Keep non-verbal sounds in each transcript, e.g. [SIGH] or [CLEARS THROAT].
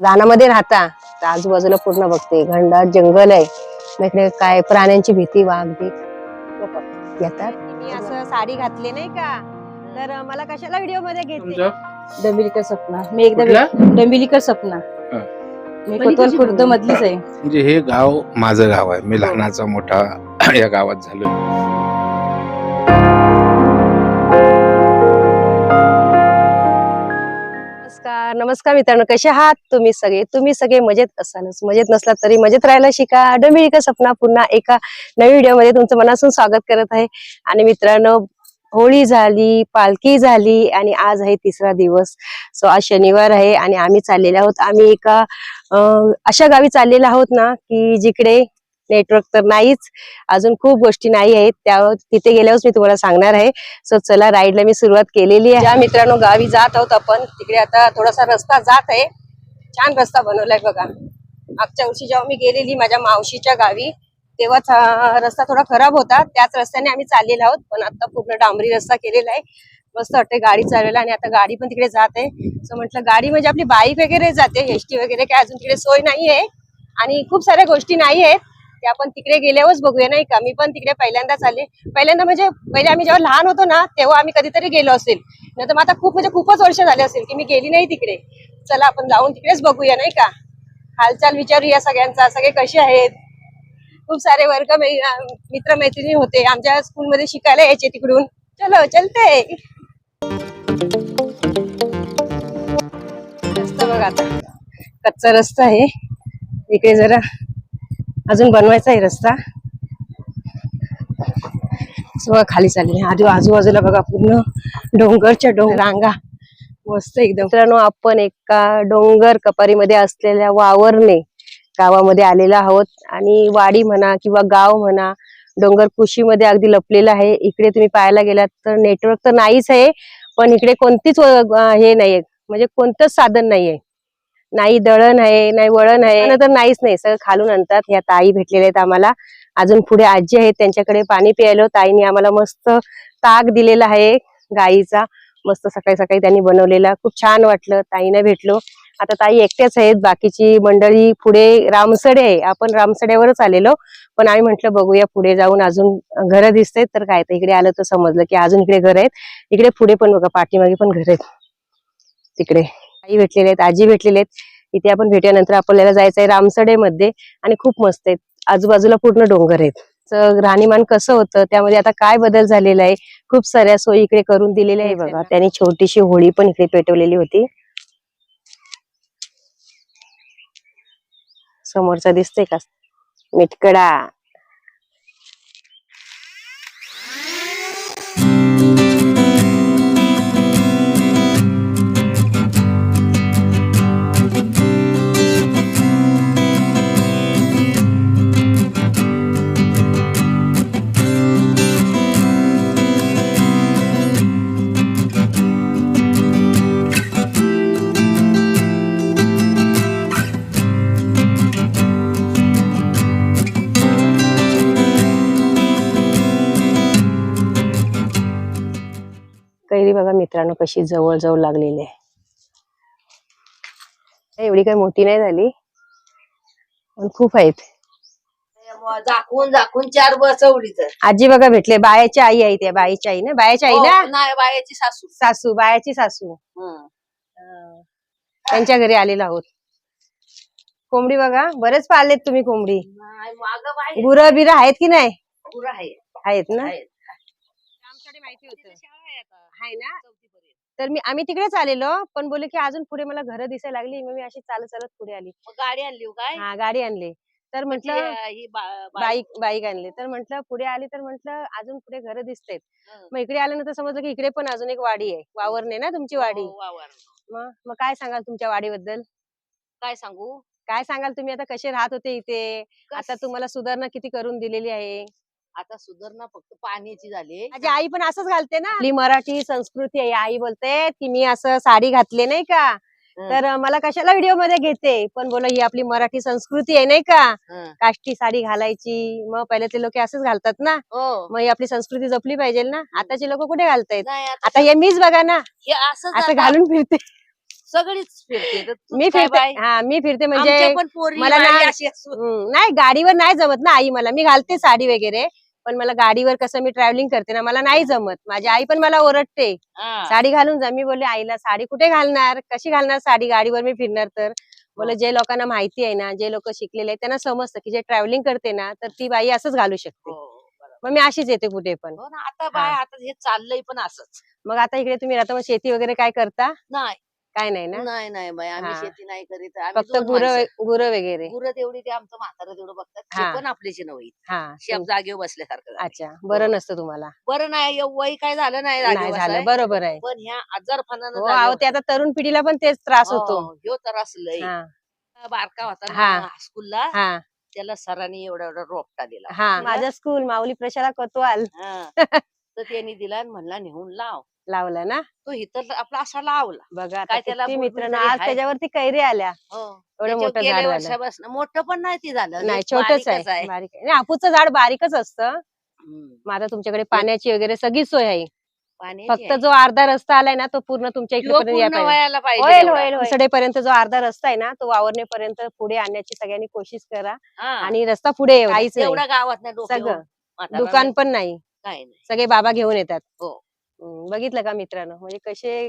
रानामध्ये राहता तर आजूबाजूला पूर्ण बघते. घनदाट जंगल आहे. इकडे काय प्राण्यांची भीती वाघ बीघ. येतात. मी असं साडी घातली नाही का? तर मला कशाला व्हिडिओमध्ये घेते? तुमचं? डंबिलीकर सपना. मी एकदा? डंबिलीकर सपना. मी कोतवाल खुर्द मधलीच आहे. म्हणजे हे गाव माझं गाव आहे. मी लहानाचा मोठा [CLEARS THROAT] या गावात झालो नमस्कार नमस्कार मित्रांनो कसे आहात तुम्ही सगळे? तुम्ही सगळे मजेत असालच. मजेत नसलात तरी मजेत राहायला शिका. डमिळीका सपना पुन्हा एका नवीन व्हिडिओमध्ये तुमचं मनासून स्वागत करत आहे. आणि मित्रांनो होळी झाली पालखी झाली आणि आज आहे तिसरा दिवस. सो आज शनिवार आहे आणि आम्ही चाललेले आहोत. आम्ही एका अं, अशा गावी चाललेलो आहोत ना की जिकडे नेटवर्क तर नाहीच. अजून खूप गोष्टी नाही आहेत. त्या तिथे गेल्यावरच मी तुम्हाला सांगणार आहे. सो चला राईडला मी सुरुवात केलेली आहे. ज्या मित्रांनो गावी जात आहोत आपण तिकडे आता थोडासा रस्ता जात आहे. छान रस्ता बनवलाय बघा. मागच्या वर्षी जेव्हा मी गेलेली माझ्या मावशीच्या गावी तेव्हाच रस्ता थोडा खराब होता. त्याच रस्त्याने आम्ही चाललेलो आहोत. पण आता पूर्ण डांबरी रस्ता केलेला आहे. मस्त वाटते गाडी चालवायला आणि आता गाडी पण तिकडे जात आहे. सो म्हटलं गाडी म्हणजे आपली बाईक वगैरे जाते. एसटी वगैरे काय अजून तिकडे सोय नाही आहे आणि खूप साऱ्या गोष्टी नाही आहेत ते आपण तिकडे गेल्यावरच बघूया नाही का? मी पण तिकडे पहिल्यांदाच आले पहिल्यांदा म्हणजे पहिले आम्ही जेव्हा लहान होतो ना तेव्हा आम्ही कधीतरी गेलो असेल. नाही तर मग आता खूप म्हणजे खूपच वर्ष झाले असेल की मी गेली नाही तिकडे. चला आपण जाऊन तिकडेच बघूया नाही का? हालचाल विचारूया सगळ्यांचा. सगळे कसे आहेत? खूप सारे वर्ग मित्र मैत्रिणी होते. आमच्या स्कूलमध्ये शिकायला यायचे तिकडून. चलो चलते. रस्ता बघा आता. कच्चा रस्ता आहे. इकडे जरा अजून बनवायचा आहे रस्ता. सगळं खाली चालले आजू आजूबाजूला बघा पूर्ण डोंगरच्या डोंगर रांगा. मस्त एकदम. मित्रांनो आपण एका डोंगर कपारीमध्ये असलेल्या वावरने गावामध्ये आलेला आहोत. आणि वाडी म्हणा किंवा गाव म्हणा डोंगर कुशीमध्ये अगदी लपलेला आहे. इकडे तुम्ही पाहायला गेलात तर नेटवर्क तर नाहीच आहे पण इकडे कोणतीच हे नाहीये. म्हणजे कोणतंच साधन नाहीये. नाही दळण आहे नाही वळण आहे. तर नाहीच नाही सगळं खालून आणतात. ह्या ताई भेटलेल्या आहेत आम्हाला. अजून पुढे आजी आहेत त्यांच्याकडे पाणी प्यायलो. ताईने आम्हाला मस्त ताक दिलेला आहे गाईचा. मस्त सकाळी सकाळी त्यांनी बनवलेला. खूप छान वाटलं. ताईने भेटलो. आता ताई एकट्याच आहेत. बाकीची मंडळी पुढे रामसडे आहे. आपण रामसड्यावरच आलेलो. पण आम्ही म्हंटल बघूया पुढे जाऊन अजून घरं दिसत तर काय तर इकडे आलं तर समजलं की अजून इकडे घर आहेत. इकडे पुढे पण बघा पाठीमागे पण घर आहेत. तिकडे. आई भेटलेले आहेत आजी भेटलेले आहेत. इथे आपण भेटल्यानंतर आपल्याला जायचं आहे रामसडे मध्ये आणि खूप मस्त आहेत. आजूबाजूला पूर्ण डोंगर आहेत. राहणीमान कसं होतं त्यामध्ये आता काय बदल झालेला आहे? खूप साऱ्या सोयी इकडे करून दिलेल्या आहे बघा त्यांनी छोटीशी होळी पण इकडे पेटवलेली होती. समोरचा दिसतंय का? मिटकडा. मित्रांनो कशी जवळ जवळ लागलेली आहे. एवढी काही मोठी नाही झाली. पण खूप आहेत. झाकून झाकून चार बसवली तर. आजी बघा भेटले बायाची आई आहे त्या बाईची आई ना? बायाची आई ना? हो, नाही बायाची सासू. सासू बायाची सासू. त्यांच्या घरी आलेलो आहोत. कोंबडी बघा बरेच पाळलेत तुम्ही कोंबडी. गुरं बिरं आहेत की नाही? आहेत. ना? माहिती होतं. आहे ना? तर मी आम्ही तिकडेच आलेलो पण बोलले की अजून पुढे मला घरं दिसायला लागली मग मी अशी चालत चालत पुढे आली. मग गाडी आणली हो काय? हा गाडी आणली. तर म्हटलं ही बा- बाई- बाईक. बाईक आणली. तर म्हटलं पुढे आली तर म्हटलं अजून पुढे घरं दिसतायत हं. मग इकडे आल्यानंतर समजलं की इकडे पण अजून एक वाडी आहे. वावरणे ना तुमची वाडी. हो, वावर. मग मग काय सांगाल तुमच्या वाडीबद्दल? काय सांगू? काय सांगाल तुम्ही? आता कसे राहत होते इथे? आता कस- तुम्हाला सुधारणा किती करून दिलेली आहे? आता सुधारणा फक्त पाण्याची झाली माझी आई पण असंच घालते ना. आपली मराठी संस्कृती आहे. आई बोलते की मी असं साडी घातले नाही का. तर मला कशाला व्हिडिओमध्ये घेते? पण बोला ही आपली मराठी संस्कृती आहे नाही का. काष्टी साडी घालायची. मग पहिले ते लोक असंच घालतात ना. हो. मग ही आपली संस्कृती जपली पाहिजे ना. आताचे लोक कुठे घालतायत? आता हे मीच बघा ना. हे असं असं घालून फिरते. सगळीच फिरते. मी फिरते? हा मी फिरते म्हणजे मला नाही गाडीवर नाही जमत ना आई मला. मी घालते साडी वगैरे. पण मला गाडीवर कसं मी ट्रॅव्हलिंग करते ना मला नाही जमत. माझी आई पण मला ओरडते. साडी घालून जा. मी बोलले आईला साडी कुठे घालणार? कशी घालणार साडी? गाडीवर मी फिरणार तर. बोले जे लोकांना माहिती आहे ना जे लोक शिकलेले आहेत त्यांना समजतं की जे ट्रॅव्हलिंग करते ना तर ती बाई असंच घालू शकते. हो. मग मी अशीच येते कुठे पण. हो आता बाय आता हे चाललंय पण असंच. मग आता इकडे तुम्ही आता मग शेती वगैरे काय करता? नाही. काय नाही ना नाही नाही बाई आम्ही हा. शेती नाही करीत आम्ही फक्त दोन गुरं माणसं. गुरं वगैरे गुरं तेवढी ते आमचं म्हातारं तेवढं बघतात ते हा. पण आपल्याची नव्हे हा शेप जागेवर बसल्यासारखं झालंय. अच्छा बरं नसतं तुम्हाला बरं नाही एव- वय काय झालं नाही नाही जागेवर झालं बसाय. बरोबर आहे पण ह्या हो अहो ते आता तरुण पिढीला पण तेच त्रास होतो ह्यो तर असलंय हा बारका होता हा. ना स्कूलला हा त्याला सरांनी एवढा एवढा रोपटा दिला हा माझा स्कूल माऊली प्रशाला कोतवाल हा. [LAUGHS] तर त्यांनी दिला म्हणला नेऊन लाव. लावलं ना? तो इथं आपला असा लावला. बघा काय त्याला किती बुलबुल मित्रांनो तरी आज. त्याच्यावरती कैरी आल्या. हो. एवढं मोठं झाड झालं. मोठं पण नाही ती झालं. नाही छोटच आहे. बारीक. नाही, हापूसचं झाड बारीकच असतं. मग आता तुमच्याकडे पाण्याची वगैरे सगळी सोय आहे. फक्त. जो अर्धा रस्ता आलाय ना तो पूर्ण तुमच्या इकडे पर्यंत जो अर्धा रस्ता आहे ना तो वावरण्यापर्यंत पुढे आणण्याची सगळ्यांनी कोशिश करा. आणि रस्ता पुढे तेवढा गावात सगळं. दुकान पण नाही. काही नाही. सगळे बाबा घेऊन येतात. हो. बघितलं का मित्रांनो? म्हणजे कसे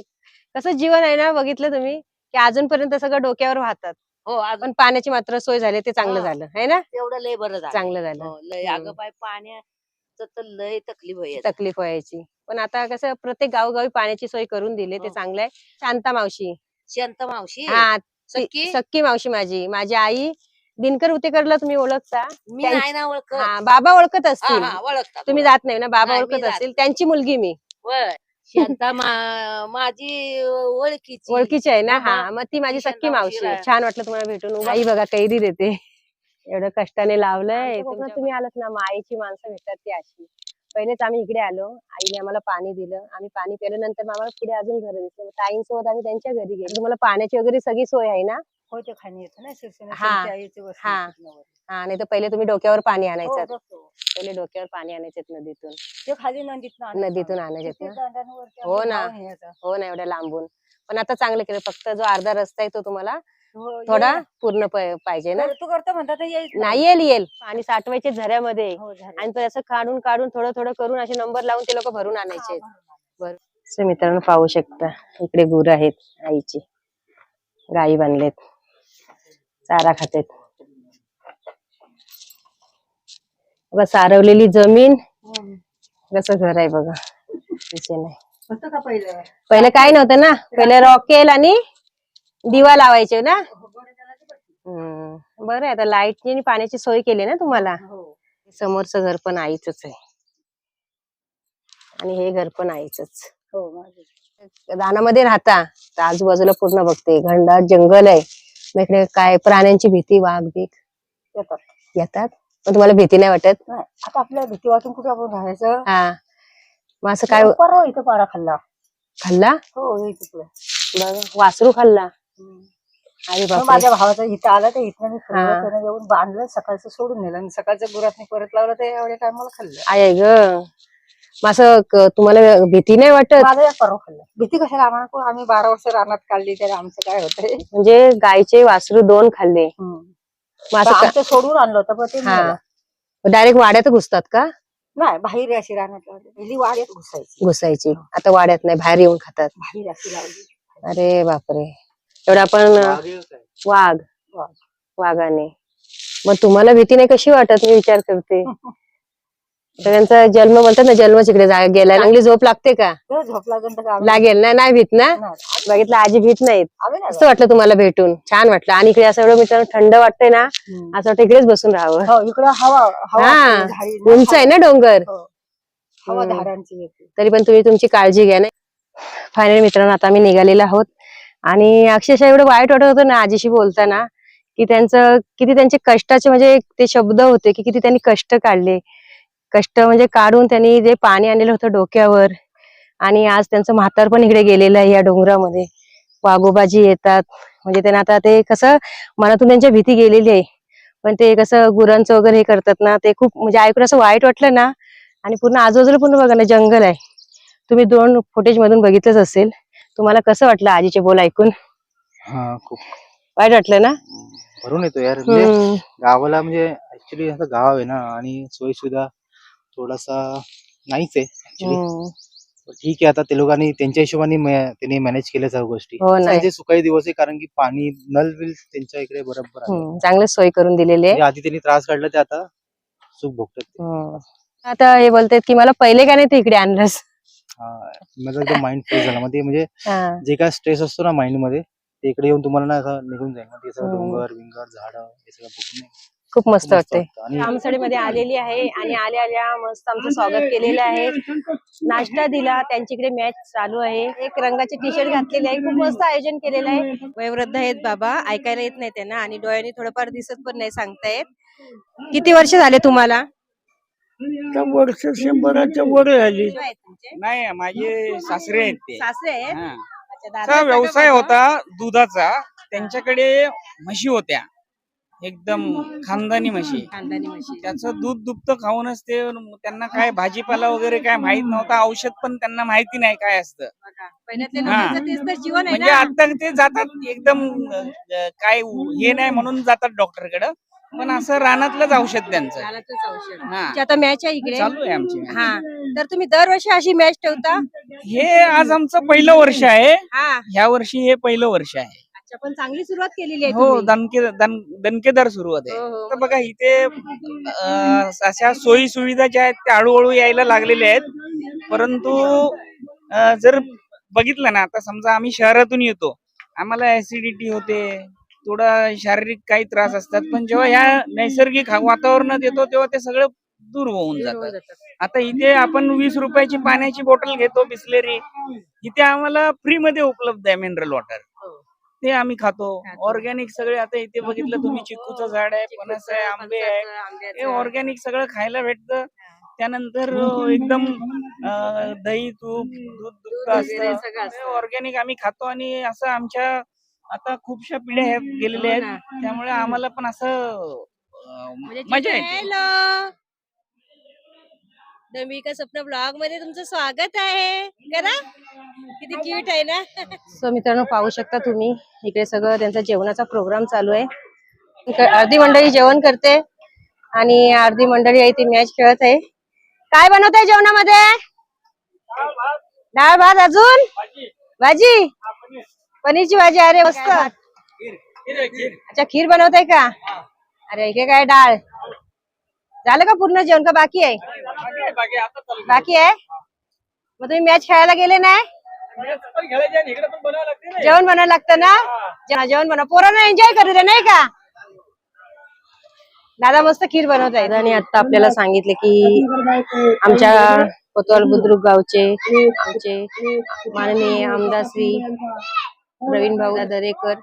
कसं जीवन आहे ना बघितलं तुम्ही की अजूनपर्यंत सगळं डोक्यावर वाहतात हो अजून पण पाण्याची मात्र सोय झाली ते चांगलं. झालं है ना? तेवढं लय बरं झालं. चांगलं झालं. हो, लय. अगं बाय पाण्याचं तर लय तकलीफ होईल तकलीफ व्हायची. पण आता कसं प्रत्येक गावोगावी पाण्याची सोय करून दिली ते हो. चांगलं आहे. शांता मावशी. शांत मावशी? हा? सख्खी मावशी माझी. माझी आई दिनकर उतेकरला तुम्ही ओळखता? मी त्यांची- नाही ना ओळखत. हा बाबा ओळखत हा, असतील हा, तुम्ही जात नाही ना? बाबा नाही, मी ओळखत जात असतील. त्यांची मुलगी मी. होय. शांता मा- माझी ओळखीची. ओळखीची आहे ना? हा. मग ती माझी सख्खी मावशी छान वाटलं तुम्हाला भेटून. आई बघा कैरी देते. एवढं कष्टाने लावलंय. आमच्या कोकणात कोकणात तुम्ही आलात ना मग आईची माणसं भेटतात ती अशी. पहिलेच आम्ही इकडे आलो. आईने आम्हाला पाणी दिलं. आम्ही पाणी प्याल्यानंतर मग आम्हाला पुढे अजून घर दिसलं. ताईंसोबत आम्ही त्यांच्या घरी गेलो. तुम्हाला पाण्याची वगैरे सगळी सोय आहे ना? होते खाणी येतं ना शिवसेना हा. हा. हा नाही तर पहिले तुम्ही डोक्यावर पाणी हो, आणायचं. पहिले डोक्यावर पाणी आणायचे नदीतून. ते खाली नदीतनं आणायचं. नदीतून दांड्यांवरती हो ना. हो ना एवढ्या लांबून. पण आता चांगलं केलं. फक्त जो अर्धा रस्ता आहे तो तुम्हाला थोडा ये. पूर्ण पाहिजे ना? करतो करतो म्हणतात ते नाही येईल येईल. पाणी साठवायचे झऱ्यामध्ये. हो. आणि ते असं काढून काढून थोडं थोडं करून असे नंबर लावून ते लोक भरून आणायचे. हा. असं मित्रांनो पाहू शकता. इकडे गुर आहेत आईची. गाई बांधलेत. चारा खातेत. बघा सारवलेली जमीन. हम्म. कसं घर आहे बघा. नाही पहिले? काय नव्हतं ना? पहिले रॉकेल आणि दिवा लावायचे ना? हम्म बरं आहे. आता लाईटची आणि पाण्याची सोय केली ना तुम्हाला? हो. समोरचं घर पण आईच आहे. आणि हे घर पण आईच हो, माझं. रानामध्ये राहता तर आजूबाजूला पूर्ण बघते. घनदाट जंगल आहे. मग इकडे काय प्राण्यांची भीती वाघ बीक येतात. येतात? पण तुम्हाला भीती नाही वाटत? आता आपल्या भीती वाटून कुठे आपण राहायचं? हा. मग असं काय परवा इथं पारा खाल्ला. खाल्ला? हो. बघा वासरू खाल्ला. अरे मग बापरे. माझ्या भावाचं इथं आलं तर इथनं मी हा. त्यानं येऊन बांधलं सकाळचं सोडून नेलं आणि सकाळचं गुरात परत लावलं ते एवढ्या टायमाला खाल्लं. आय आय ग. मग असं क- तुम्हाला भीती नाही वाटत? माझं एक परवा खाल्लं. भीती कशाला? आम्हाला को- आम्ही बारा वर्ष रानात काढली तर आमचं काय होतंय? म्हणजे गायचे वासरू दोन खाल्ले. मग असं आमचं सोडून आणलं होतं पण ते हा. डायरेक्ट वाड्यात घुसतात का? नाही बाहेर अशी रानात लावली. पहिली वाड्यात घुसायची. घुसायची. आता वाड्यात नाही बाहेर येऊन खातात. बाहेर अशी लावली. अरे बापरे. एवढं आपण वाघ. वाघ. वाघाने. मग तुम्हाला भीती नाही कशी वाटत मी विचार करते. तर त्यांचा जन्म म्हणतात ना जन्म इकडे जा- गेलाय. चांगली झोप लागते का? तर झोप लागेल ना? नाही भीत ना? बघितलं आजी भीत नाहीत. असं वाटलं तुम्हाला भेटून. छान वाटलं. आणि इकडे असं एवढं मित्रांनो थंड वाटतंय ना. असं वाटतं इकडेच बसून राहावं. हो इकडं हा. ना, उंच आहे ना डोंगर? हो. तरी पण तुम्ही तुमची काळजी घ्या नाही फायनली मित्रांनो आता आम्ही निघालेलो आहोत. आणि अक्षरशः एवढं वाईट वाटत होतं ना आजीशी बोलताना की त्यांचं किती त्यांचे कष्टाचे म्हणजे ते शब्द होते की किती त्यांनी कष्ट काढले. कष्ट म्हणजे काढून त्यांनी जे पाणी आणलेलं होतं डोक्यावर आणि आज त्यांचं म्हातार पण इकडे गेलेलं आहे या डोंगरामध्ये. वाघोबाजी येतात. म्हणजे त्यांना आता ते कसं मनातून त्यांच्या भीती गेलेली आहे. पण ते कसं गुरांचं वगैरे हे करतात ना ते खूप म्हणजे ऐकून असं वाईट वाटलं ना आणि पूर्ण आजूबाजूला पूर्ण बघा ना जंगल आहे. तुम्ही दोन फुटेज मधून बघितलंच असेल. तुम्हाला कसं वाटलं आजीचे बोल ऐकून हा खूप वाईट वाटलं ना भरून येतो यार म्हणजे. गावाला म्हणजे ऍक्च्युली असं गाव आहे ना आणि सोयी सुविधा थोडासा नाहीच आहे ऍक्च्युली. ठीक आहे आता ते लोकांनी त्यांच्या हिशोबाने त्यांनी मॅनेज केल्या सर्व गोष्टी हो. त्यांचे सुखाई दिवस आहे कारण की पाणी नल बिल त्यांच्या इकडे बरोबर. चांगलं सोय करून दिलेली आहे म्हणजे आधी त्यांनी त्रास काढला ते आता सुख भोगतात. आता हे बोलतात की मला पहिले का नाही ते इकडे आणलंस माझा एकदम माइंड फ्रेश झाला. मध्ये म्हणजे हा. जे काय स्ट्रेस असतो ना माइंडमध्ये ते इकडे येऊन तुम्हाला ना असं निघून जाईल. ते सगळं हम्म. डोंगर विंगर झाड हे सगळं बघून खूप मस्त वाटते. रामसडीमध्ये आलेली आहे आणि आल्या आल्या मस्त आमचं स्वागत केलेलं आहे. नाश्ता दिला त्यांच्याकडे मॅच चालू आहे. एक रंगाचे टी शर्ट घातलेले आहे. खूप मस्त आयोजन केलेलं आहे. वयोवृद्ध आहेत बाबा. ऐकायला येत नाही त्यांना आणि डोळ्यांनी थोडंफार दिसत पण नाही सांगतायत. किती वर्ष झाले तुम्हाला? त्या वर्ष शंभराच्या वर झाली? नाही माझे सासरे आहेत ते. सासरे आहेत? हा. अच्छा, दादा त्यांचा सांगा व्यवसाय. होता दुधाचा. त्यांच्याकडे म्हशी होत्या. एकदम खानदानी म्हशी. खानदानी म्हशी. त्याचं दूध दुभत खाऊनच ते त्यांना काय भाजीपाला वगैरे काय माहीत नव्हता. औषध पण त्यांना माहिती नाही काय असतं. बघा, पहिल्यातल्या हा. लोकांचं तेच तर जीवन आहे म्हणजे ना. आता ते जातात एकदम अं, काय हे नाही म्हणून जातात डॉक्टरकडे. पण असं रानातलंच औषध त्यांचं. औषध. हा. तुमची आता मॅच आहे इकडे. चालू आहे आमची match. हा. तर तुम्ही दरवर्षी अशी मॅच ठेवता? हे आज आमचं पहिलं वर्ष आहे. हा. ह्या वर्षी हे पहिलं वर्ष आहे. अच्छा पण चांगली सुरुवात केलेली आहे हो तुम्ही. दणके दण- दणकेदार सुरुवात आहे. हो, हो. तर बघा इथे अं, अशा सोयी सुविधा ज्या आहेत त्या हळूहळू यायला लागलेल्या आहेत. परंतु अं, जर बघितलं ना आता समजा आम्ही शहरातून येतो. आम्हाला ऍसिडिटी होते. थोडा शारीरिक काही त्रास असतात पण जेव्हा ह्या नैसर्गिक वातावरणात येतो तेव्हा ते सगळं दूर होऊन जातं जातात. आता इथे आपण वीस रुपयाची पाण्याची बॉटल घेतो बिस्लेरी इथे आम्हाला फ्री मध्ये उपलब्ध आहे मिनरल वॉटर हो. ते आम्ही खातो. ऑर्गॅनिक सगळे आता इथे बघितलं तुम्ही चिक्कूचं झाड आहे फणस आहे आंबे आहे हे. ऑर्गॅनिक सगळं खायला भेटतं त्यानंतर एकदम दही तूप दूध असतं असतं. ऑर्गॅनिक आम्ही खातो आणि असं आमच्या आता खूपशा पिढ्या ह्या गेलेल्या हो. आहेत. त्यामुळे आम्हाला पण असं म्हणजे मजा. येते. हॅलो दमिका स्वप्न ब्लॉगमध्ये तुमचं स्वागत आहे. करा. किती क्यूट आहे ना. सो मित्रांनो पाहू शकता तुम्ही इकडे सगळं त्यांचा जेवणाचा प्रोग्राम चालू आहे. अर्धी मंडळी जेवण करते आणि अर्धी मंडळी आहे ती मॅच खेळत आहे. काय बनवत आहे जेवणामध्ये? डाळ भात. अजून? भाजी? पनीरची भाजी अरे मस्त. अच्छा खीर बनवताय का? अरे इकडे काय डाळ? झालं का पूर्ण जेवण का बाकी आहे? बाकी आहे मग तुम्ही मॅच खेळायला गेले नाही जेवण बनवायला लागतं ना? जेवण बनव. पोरांना एन्जॉय करू दे नाही का? दादा मस्त खीर बनवत आहे आणि आता आपल्याला सांगितले की आमच्या कोतवाल बुद्रुक गावचे आमचे माननीय आमदार श्री प्रवीण भाऊ दरेकर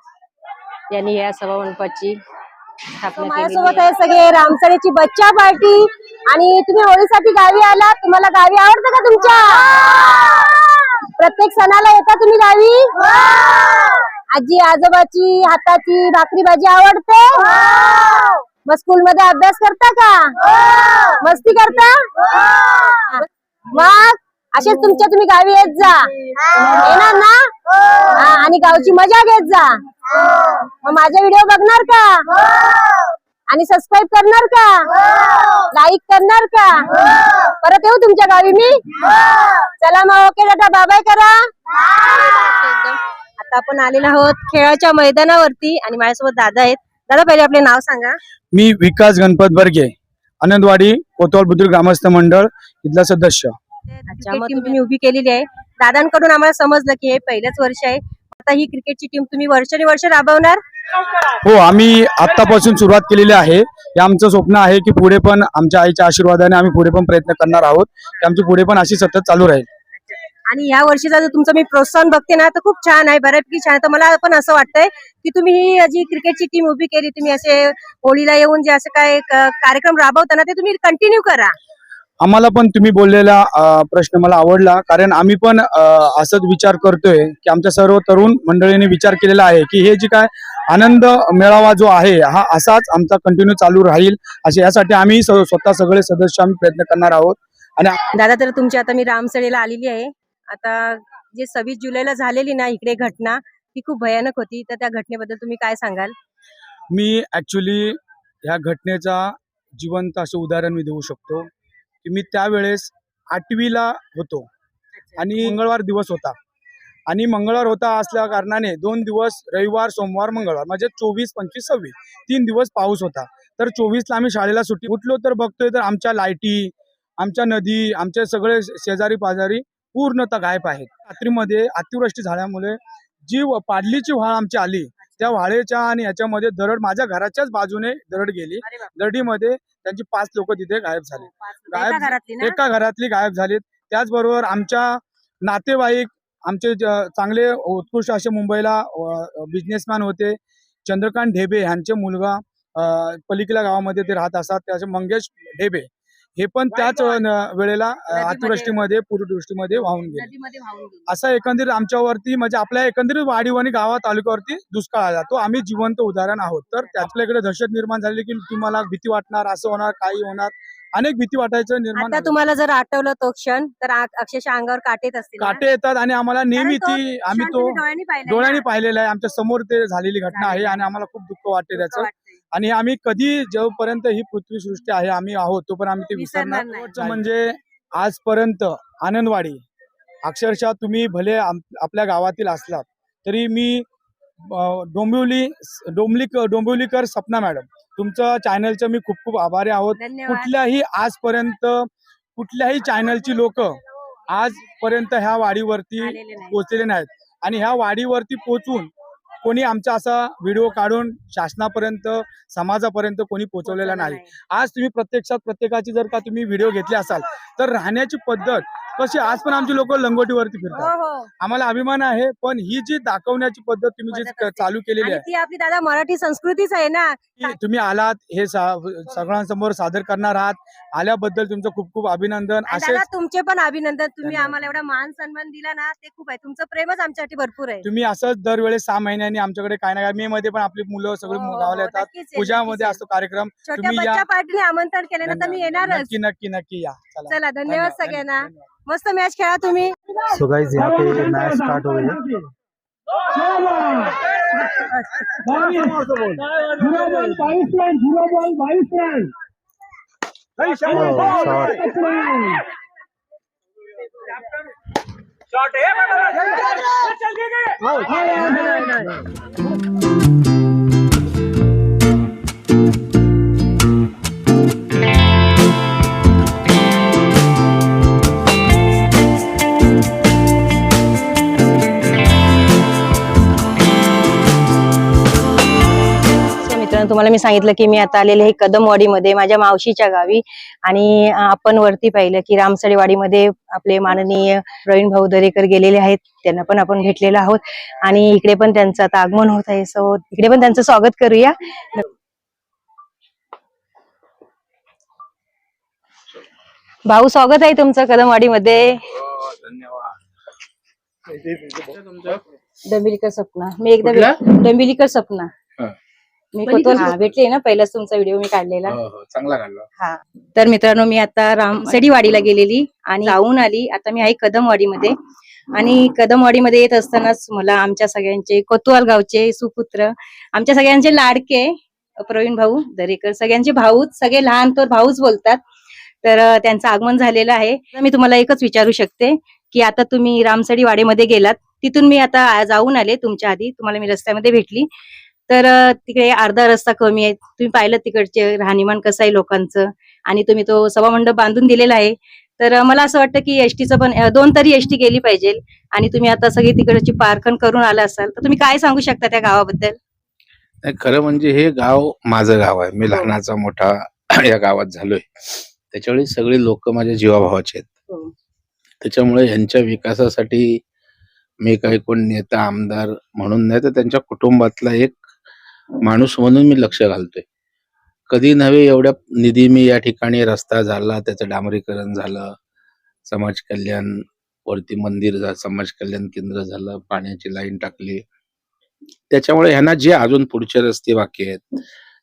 यांनी या सभा मंडपाची स्थापना माझ्यासोबत आहे. सगळे रामसरेची बच्चा पार्टी आणि तुम्ही होळीसाठी गावी आला तुम्हाला गावी आवडतं का तुमच्या? प्रत्येक सणाला येता तुम्ही गावी? आजी आजोबाची हाताची भाकरी भाजी आवडते? मग स्कूल मध्ये अभ्यास करता का? मस्ती करता? मग असेच तुमच्या तुम्ही गावी येत जा. येणार ना? हा, आणि गावची मजा घेत जा. मग माझे व्हिडिओ बघणार का? आणि सबस्क्राईब करणार का? लाईक करणार का? परत येऊ तुमच्या गावी मी? चला मग ओके दादा बाबाय करा. आता आपण आलेलो आहोत खेळाच्या मैदानावरती आणि माझ्यासोबत दादा आहेत. दादा पहिले आपले नाव सांगा. मी विकास गणपत बर्गे आनंदवाडी कोतवाल बुद्रुक ग्रामस्थ मंडळ इथला सदस्य. तुम्ही उभी केलेली आहे. दादांकडून आम्हाला समजलं की हे पहिलंच वर्ष आहे. आता ही क्रिकेटची टीम तुम्ही वर्षानुवर्ष राबवणार? हो आम्ही आतापासून सुरुवात केलेली आहे. हे आमचं स्वप्न आहे की पुढे पण आमच्या आईच्या आशीर्वादाने आम्ही पुढे पण प्रयत्न करणार आहोत. की आमची पुढे पण अशी सतत चालू राहील. आणि या वर्षीचा जर तुमचं मी प्रोत्साहन बघते ना तर खूप छान आहे बऱ्यापैकी छान आहे. तर मला पण असं वाटतंय की तुम्ही ही जी क्रिकेटची टीम उभी केली तुम्ही असे होळीला येऊन जे असे काय कार्यक्रम राबवताना ते तुम्ही कंटिन्यू करा. आम्हाला पण तुम्ही बोललेला प्रश्न मला आवडला. कारण आम्ही पण असंच विचार करतोय की आमच्या सर्व तरुण मंडळीने विचार केलेला आहे की हे जे काय आनंद मेळावा जो आहे हा असाच आमचा कंटिन्यू चालू राहील. असे यासाठी आम्ही स्वतः सगळे सदस्य आम्ही प्रयत्न करणार आहोत. आणि दादा तर तुमची आता मी रामसडेला आलेली आहे. आता जे सव्वीस जुलैला झालेली ना इकडे घटना ती खूप भयानक होती. तर त्या घटनेबद्दल तुम्ही काय सांगाल? मी ऍक्च्युली ह्या घटनेचा जिवंत असं उदाहरण मी देऊ शकतो. की मी त्यावेळेस आठवीला होतो. आणि मंगळवार दिवस होता. आणि मंगळवार होता असल्या कारणाने दोन दिवस रविवार सोमवार मंगळवार म्हणजे चोवीस पंचवीस सव्वीस तीन दिवस पाऊस होता. तर चोवीसला आम्ही शाळेला सुट्टी उठलो तर बघतोय तर आमच्या लाईटी आमच्या नदी आमचे सगळे शेजारी पाजारी पूर्णतः गायब आहेत. रात्रीमध्ये अतिवृष्टी झाल्यामुळे जी पाडलीची व्हाळ आमची आली त्या व्हाळेच्या आणि याच्यामध्ये दरड माझ्या घराच्याच बाजूने दरड गेली. दरडीमध्ये त्यांची पाच लोक तिथे गायब झाले. गायब- एका घरातली ना? एका घरातली गायब झालीत. त्याचबरोबर आमच्या नातेवाईक आमचे ज- चांगले उत्कृष्ट असे मुंबईला बिझनेसमॅन होते. चंद्रकांत ढेबे यांचे मुलगा अ, पलीकडल्या गावामध्ये ते राहत असतात. त्याचे मंगेश ढेबे. हे पण त्याच वेळेला अतिवृष्टीमध्ये पूरदृष्टीमध्ये वाहून गेले. असा एकंदरीत आमच्यावरती म्हणजे आपल्या एकंदरीत वाडीवाणी गावा तालुक्यावरती दुष्काळ आला तो आम्ही जिवंत उदाहरण आहोत तर आपल्याकडे दहशत निर्माण झाली की तुम्हाला भीती वाटणार असं होणार काही होणार अनेक भीती वाटायचं निर्माण आता. तुम्हाला जर आठवलं तो क्षण तर अक्षरशः अंगावर काटेत असतील ना? काटे येतात आणि आम्हाला नेहमी तो आम्ही तो डोळ्यांनी? पाहिलेला आहे आमच्यासमोर ते झालेली घटना आहे आणि आम्हाला खूप दुःख वाटते त्याचं. आणि आम्ही कधी जोपर्यंत ही पृथ्वी सृष्टी आहे आम्ही आहोत तोपर्यंत आम्ही ते विसरणार म्हणजे आजपर्यंत आनंदवाडी अक्षरशः तुम्ही भले आपल्या गावातील असलात तरी मी डोंबिवली डोंबली डोंबिवलीकर सपना मॅडम तुमचं चॅनलचं मी खूप खूप आभारी आहोत. कुठल्याही आजपर्यंत कुठल्याही चॅनलची लोक आजपर्यंत ह्या वाडीवरती. पोहोचलेले नाहीत. आणि ह्या वाडीवरती पोहोचून कोणी आमचा असा व्हिडिओ काढून शासनापर्यंत समाजापर्यंत कोणी पोहोचवलेला नाही. आज तुम्ही प्रत्यक्षात प्रत्येकाची जर का तुम्ही व्हिडिओ घेतले असाल तर राहण्याची पद्धत कशी आज पण आमची लोक लंगोटीवरती हो फिरतात. हो आम्हाला अभिमान आहे पण ही जी दाखवण्याची पद्धत तुम्ही जी. चालू केलेली आणि आहे. ती आपली दादा मराठी संस्कृतीच आहे ना. की तुम्ही आलात हे सा- सगळ्यांसमोर सादर करणार आहात. आल्याबद्दल तुमचं खूप खूप अभिनंदन. आणि असे दादा तुमचे पण अभिनंदन. तुम्ही धन्यवाद. आम्हाला एवढा मान सन्मान दिला ना ते खूप आहे. तुमचं प्रेमच आमच्यासाठी भरपूर आहे. तुम्ही असंच दरवेळेस सहा महिन्यांनी आमच्याकडे काय ना काय मे मध्ये पण आपली मुलं सगळी हो, हो, गावाला हो, येतात. नक्कीच येईल, पूजामध्ये नक्कीच असतो कार्यक्रम. छोट्या तुम्ही या- बच्चा पार्टीने आमंत्रण केलं ना तर मी धन्यवाद. येणारच. नक्की नक्की नक्की या. चला. चला धन्यवाद. सगळ्यांना. धन्यवाद. मस्त मॅच खेळा तुम्ही सो गाइस यहाँ पे मैच स्टार्ट हो गई है शॉट So, तुम्हाला मी सांगितलं की मी आता आलेले आहे कदमवाडीमध्ये माझ्या मावशीच्या गावी. आणि आपण वरती पाहिलं की रामसडेवाडीमध्ये आपले माननीय प्रवीण भाऊ दरेकर गेलेले आहेत. त्यांना पण आपण भेटलेलो आहोत. आणि इकडे पण त्यांचं आता आगमन होत आहे. सो इकडे पण त्यांचं स्वागत करूया. भाऊ स्वागत आहे तुमचं कदमवाडीमध्ये. डंबिलीकर सपना. मी एकदा डंबिलीकर सपना. हा. मी कोतवाल हा, भेटले ना पहिलाच तुमचा व्हिडिओ मी काढलेला. हो, हो, चांगला काढला. हा. तर मित्रांनो मी आता रामसडी वाडीला गेलेली आणि जाऊन आली. आता मी आहे कदमवाडीमध्ये. आणि कदमवाडीमध्ये येत असतानाच मला आमच्या सगळ्यांचे कोतवाल गावचे सुपुत्र आमच्या सगळ्यांचे लाडके प्रवीण भाऊ दरेकर सगळ्यांचे भाऊच सगळे लहान तर भाऊच बोलतात. तर त्यांचं आगमन झालेलं आहे. मी तुम्हाला एकच विचारू शकते की आता तुम्ही रामसडी वाडीमध्ये गेलात. तिथून मी आता जाऊन आले तुमच्या आधी. तुम्हाला मी रस्त्यामध्ये भेटली. तर तिकडे अर्धा रस्ता कमी आहे. तुम्ही पाहिलं तिकडचे राहणीमान कसं आहे लोकांचं? आणि तुम्ही तो सभामंडप बांधून दिलेला आहे. तर मला असं वाटतं की एसटीचं पण दोन तरी एसटी गेली पाहिजे. आणि तुम्ही आता सगळी तिकडची पारखण करून आला असाल तर तुम्ही काय सांगू शकता त्या गावाबद्दल? नाही, खरं म्हणजे हे गाव माझं गाव आहे. मी लहानाचा मोठा या गावात झालोय. त्याच्यामुळे सगळे लोक माझ्या जीवाभावाचे आहेत. हो. त्याच्यामुळे यांच्या विकासासाठी मी काही कोण नेता आमदार म्हणून नाही तर त्यांच्या कुटुंबातला एक माणूस म्हणून मी लक्ष घालतोय. कधी नव्हे एवढ्या निधी मी या ठिकाणी रस्ता झाला त्याचं डांबरीकरण झालं समाज कल्याण वरती मंदिर झालं समाज कल्याण केंद्र झालं पाण्याची लाईन टाकली. त्याच्यामुळे ह्यांना जे अजून पुढचे रस्ते बाकी आहेत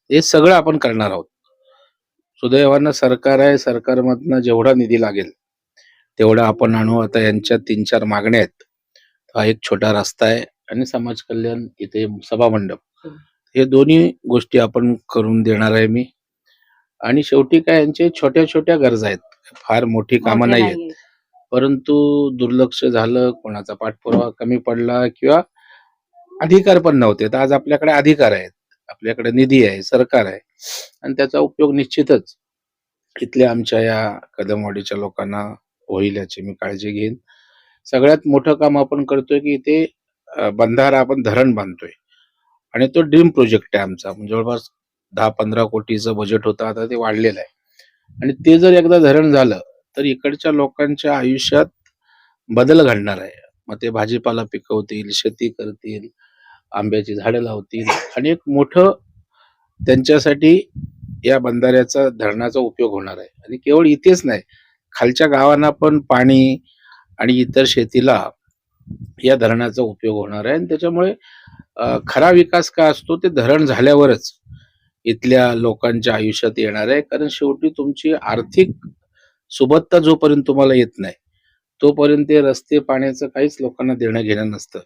हे सगळं आपण करणार आहोत. सुदैवानं सरकार आहे सरकारमधनं जेवढा निधी लागेल तेवढा आपण आणू. आता यांच्या तीन चार मागण्या आहेत. हा एक छोटा रस्ता आहे आणि समाज कल्याण इथे सभा मंडप हो. हे दोन्ही गोष्टी आपण करून देणार आहे मी. आणि शेवटी काय यांचे छोट्या छोट्या गरजा आहेत. फार मोठी कामं नाही आहेत परंतु दुर्लक्ष झालं कोणाचा पाठपुरावा कमी पडला किंवा अधिकार पण नव्हते. तर आज आपल्याकडे अधिकार आहेत. आपल्याकडे निधी आहे सरकार आहे. आणि त्याचा उपयोग निश्चितच इथल्या आमच्या या कदमवाडीच्या लोकांना होईल याची मी काळजी घेईन. सगळ्यात मोठं काम आपण करतोय की इथे बंधारा आपण धरण बांधतोय. आणि तो ड्रीम प्रोजेक्ट आहे आमचा. म्हणजे जवळपास दहा पंधरा कोटीचं बजेट होतं आता ते वाढलेलं आहे. आणि ते जर एकदा धरण झालं तर इकडच्या लोकांच्या आयुष्यात बदल घडणार आहे. मग ते भाजीपाला पिकवतील शेती करतील आंब्याची झाडं लावतील आणि एक मोठं त्यांच्यासाठी या बंधाऱ्याचा धरणाचा उपयोग होणार आहे. आणि केवळ इथेच नाही खालच्या गावांना पण पाणी आणि इतर शेतीला या धरणाचा उपयोग होणार आहे. आणि त्याच्यामुळे खरा विकास का असतो ते धरण झाल्यावरच इथल्या लोकांच्या आयुष्यात येणार आहे. कारण शेवटी तुमची आर्थिक सुबत्ता जोपर्यंत तुम्हाला येत नाही तोपर्यंत ते रस्ते पाण्याचं काहीच लोकांना देणं घेणं नसतं.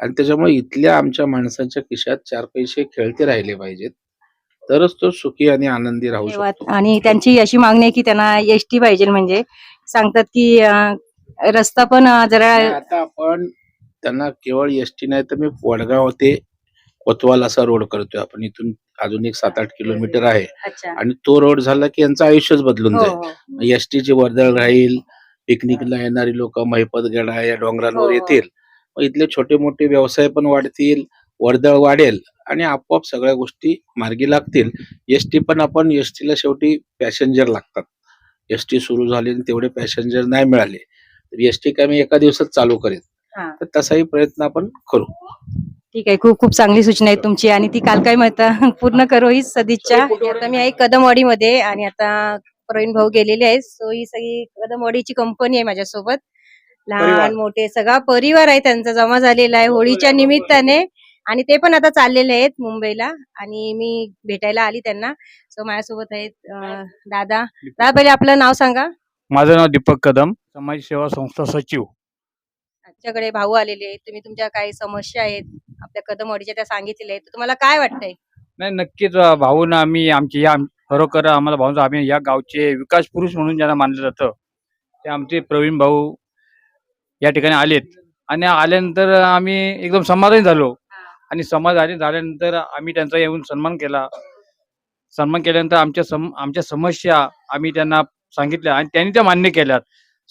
आणि त्याच्यामुळे इथल्या आमच्या माणसांच्या खिशात चार पैसे खेळते राहिले पाहिजेत. तरच तो सुखी आणि आनंदी राहू शकतो. आणि त्यांची अशी मागणी आहे की त्यांना एसटी पाहिजे. म्हणजे सांगतात की रस्ता पण जरा आता आपण त्यांना केवळ एसटी नाही तर मी वडगाव ते कोतवाल असा रोड करतोय. आपण इथून अजून एक सात आठ किलोमीटर आहे. आणि तो रोड झाला की यांचं आयुष्यच बदलून हो, जाईल. हो. एसटीची वर्दळ राहील पिकनिकला येणारी लोक महिपतगडा या डोंगरांवर हो. येतील. मग इथले छोटे मोठे व्यवसाय पण वाढतील वर्दळ वाढेल आणि आपोआप सगळ्या गोष्टी मार्गी लागतील. एसटी पण आपण एसटीला शेवटी पॅसेंजर लागतात. एसटी सुरू झाली आणि तेवढे पॅसेंजर नाही मिळाले. तर एसटी काय मी एका दिवसात चालू करेन. हा. तर तसाही प्रयत्न आपण करू. ठीक आहे खूप खूप चांगली सूचना आहे तुमची आणि ती काल काय म्हणता पूर्ण करो ही सदिच्छा. आता मी आहे कदमवाडीमध्ये आणि आता प्रवीण भाऊ गेलेले आहेत सो ही सगळी कदमवाडीची कंपनी आहे माझ्यासोबत. लहान मोठे सगळा परिवार आहे त्यांचा जमा झालेला आहे होळीच्या निमित्ताने. आणि ते पण आता चाललेले आहेत मुंबईला आणि मी भेटायला आली त्यांना. सो माझ्यासोबत आहेत अं, दादा. दादा पहिले आपलं नाव सांगा. माझं नाव दीपक कदम समाज सेवा संस्था सचिव. आमच्याकडे भाऊ आलेले आहेत तुम्ही तुमच्या काही समस्या आहेत आपल्या कदमवाडीच्या त्या सांगितलेल्या आहेत तर तुम्हाला काय वाटतंय? नाही नक्कीच अं, भाऊन आम्ही आमची या खरोखर आम्हाला भाऊ आम्ही या गावचे विकास पुरुष म्हणून ज्यांना मानलं जातं ते आमचे प्रवीण भाऊ या ठिकाणी आलेत. आणि आल्यानंतर आम्ही एकदम समाधानी झालो. आणि समाधानी झाल्यानंतर आम्ही त्यांचा येऊन सन्मान केला. सन्मान केल्यानंतर आमच्या सम आमच्या समस्या आम्ही त्यांना सांगितल्या आणि त्यांनी त्या मान्य केल्यात.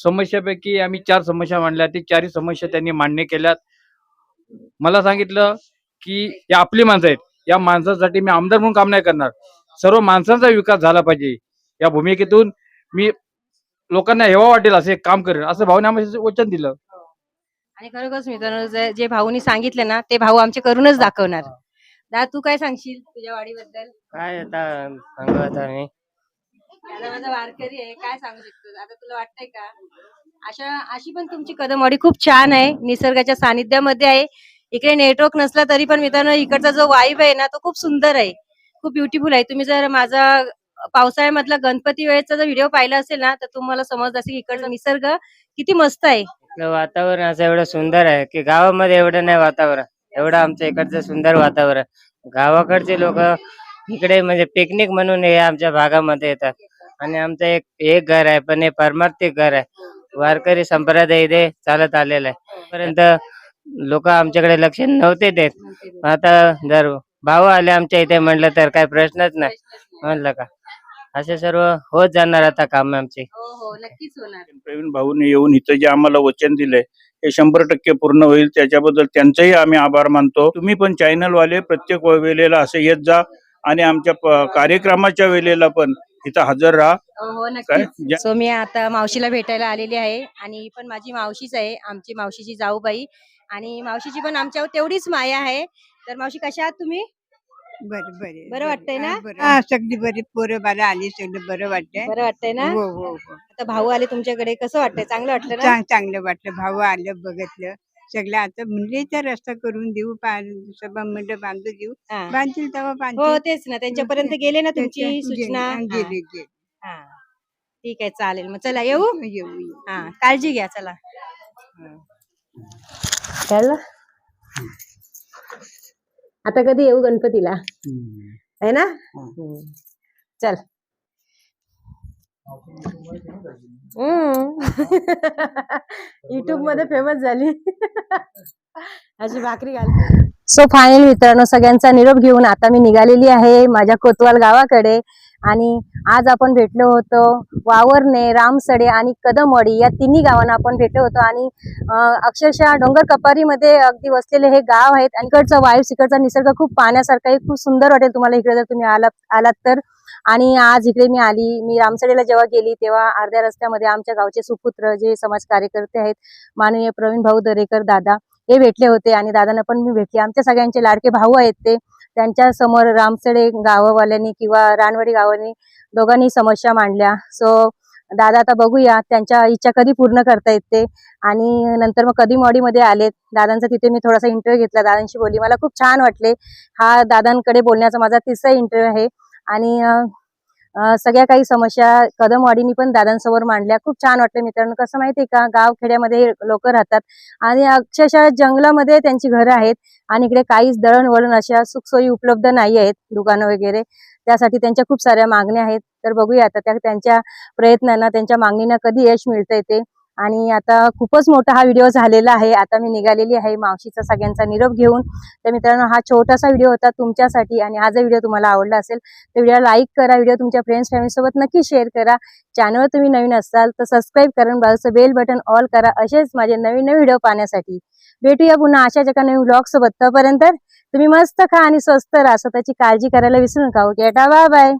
समस्यापैकी आम्ही चार समस्या मांडल्या. ते चारही समस्या त्यांनी मान्य केल्यात. मला सांगितलं की या आपली माणसं आहेत. या माणसासाठी मी आमदार म्हणून काम नाही करणार. सर्व माणसांचा विकास झाला पाहिजे. या भूमिकेतून मी लोकांना हेवा वाटेल असे काम करेन. असं भावने आम्हाला वचन दिलं. आणि खरोखरच मित्रांनो जे- जे भाऊनी सांगितलं ना ते भाऊ आमचे करूनच दाखवणार. दादा तू काय सांगशील तुझ्या वाडीबद्दल? काय आता सांगू आता मी. दादा माझा वारकरी आहे काय सांगू शकतो? आता तुला वाटतंय का? अशा अशी पण तुमची कदमवाडी खूप छान आहे. निसर्गाच्या सानिध्यामध्ये आहे. इकडे नेटवर्क नसला तरी पण मित्रांनो इकडचा जो वाईब आहे ना तो खूप सुंदर आहे. खूप ब्युटिफुल आहे. तुम्ही जर माझा पावसाळ्यामधला गणपती वेळेचा जर व्हिडिओ पाहिला असेल ना तर तुम्हाला समज असेल की इकडचा निसर्ग किती मस्त आहे. इथलं वातावरण असं एवढं सुंदर आहे की गावामध्ये एवढं नाही वातावरण. एवढं आमच्या इकडचं सुंदर वातावरण. गावाकडचे लोक इकडे म्हणजे पिकनिक म्हणून हे आमच्या भागामध्ये येतात. आणि आमचं एक एक घर आहे पण हे परमार्थिक घर आहे. वारकरी संप्रदाय इथे चालत आलेला आहे. पर्यंत लोक आमच्याकडे लक्ष नव्हते देत. आता जर भाऊ आले आमच्या इथे म्हणलं तर काही प्रश्नच नाही. म्हणलं का? असे सर्व होत जाणार आता काम आमचे. हो हो प्रवीण भाऊने येऊन इथं जे आम्हाला वचन दिलंय हे शंभर टक्के पूर्ण होईल. त्याच्याबद्दल त्यांचंही आम्ही आभार मानतो. तुम्ही पण चॅनल वाले प्रत्येक वेळेला असे येत जा. आणि आमच्या कार्यक्रमाच्या वेळेला पण इथं हजर राहा. हो हो सो मी आता मावशीला भेटायला आलेली आहे आणि ही पण माझी मावशीच आहे आमची मावशीची जाऊबाई. आणि मावशीची पण आमच्यावर तेवढीच माया आहे. तर मावशी कशा आहात तुम्ही? बरं बरं. बरं वाटतंय ना? हा सगळी बरी. पोरं बाला आली सगळं बरं वाटतंय. बरं वाटतंय ना? हो हो हो. आता भाऊ आले तुमच्याकडे कसं वाटतंय? चांगलं वाटलं ना? चांग- चांगलं वाटलं. भाऊ आलं बघितलं. सगळं. आता म्हणले तर रस्ता करून देऊ पा- सभा मंडप बांधू देऊ. हा. बांधतील तेव्हा हो बांधतील तेच ना. त्यांच्यापर्यंत गेले ना तुमची त्याच्या- सूचना? गेले, हा. गेले गेले. हा. ठीक आहे चालेल. मग चला येऊ? येऊ येऊ. हा काळजी घ्या चला. आता कधी येऊ गणपतीला? आहे ना? हम्म. चल. युट्यूब [LAUGHS] मध्ये फेमस झाली. [LAUGHS] अशी भाकरी घालते. सो फायनल मित्रांनो सगळ्यांचा निरोप घेऊन आता मी निघालेली आहे माझ्या कोतवाल गावाकडे. आणि आज आपण भेटलो होतो वावरणे रामसडे आणि कदमवाडी या तिन्ही गावांना आपण भेटलो होतो. आणि अक्षरशः डोंगर कपारीमध्ये अगदी वसलेले हे गाव आहेत. आणि इकडचा वायू इकडचा निसर्ग खूप पाहण्यासारखा आहे. खूप सुंदर वाटेल तुम्हाला इकडे जर तुम्ही आलात आलात तर. आणि आज इकडे मी आली मी रामसडेला जेव्हा गेली तेव्हा अर्ध्या रस्त्यामध्ये आमच्या गावचे सुपुत्र जे समाज कार्यकर्ते आहेत माननीय प्रवीण भाऊ दरेकर दादा हे भेटले होते आणि दादांना पण मी भेटले. आमच्या सगळ्यांचे लाडके भाऊ आहेत ते. त्यांच्यासमोर रामसडे गाववाल्यांनी किंवा रानवाडी गावांनी दोघांनी समस्या मांडल्या. सो दादा आता बघूया त्यांच्या इच्छा कधी पूर्ण करता येते आणि नंतर मग कधी मॉडीमध्ये आलेत. दादांचा तिथे मी थोडासा इंटरव्ह्यू घेतला. दादांशी बोलली. मला खूप छान वाटले. हा दादांकडे बोलण्याचा माझा तिसरा इंटरव्ह्यू आहे. आणि सगळ्या काही समस्या कदमवाडीनी पण दादांसमोर मांडल्या. खूप छान वाटलं मित्रांनो. कसं माहितीये का गाव खेड्यामध्ये लोक राहतात आणि अक्षरशः जंगलामध्ये त्यांची घरं आहेत आणि इकडे काहीच दळणवळण अशा सुखसोयी उपलब्ध नाही आहेत दुकानं वगैरे. त्यासाठी त्यांच्या खूप साऱ्या मागण्या आहेत. तर बघूया आता त्या त्यांच्या प्रयत्नांना त्यांच्या मागणींना कधी यश मिळतंय ते. आणि आता खूपच मोठा हा व्हिडिओ झालेला आहे. आता मी निघालेली आहे मावशीचा सगळ्यांचा निरोप घेऊन. तर मित्रांनो हा छोटासा व्हिडिओ होता तुमच्यासाठी आणि हा जर व्हिडिओ तुम्हाला आवडला असेल तर व्हिडिओ लाईक करा. व्हिडिओ तुमच्या फ्रेंड्स फॅमिलीसोबत नक्की शेअर करा. चॅनलवर तुम्ही नवीन असाल तर सबस्क्राईब करा बाजूचं बेल बटन ऑल करा. असेच माझे नवीन नवीन व्हिडिओ पाहण्यासाठी. भेटूया पुन्हा अशाच एका नवीन ब्लॉगसोबत तोपर्यंत तुम्ही मस्त खा आणि स्वस्त राहा. स्वतःची काळजी करायला विसरू नका. Okay bye bye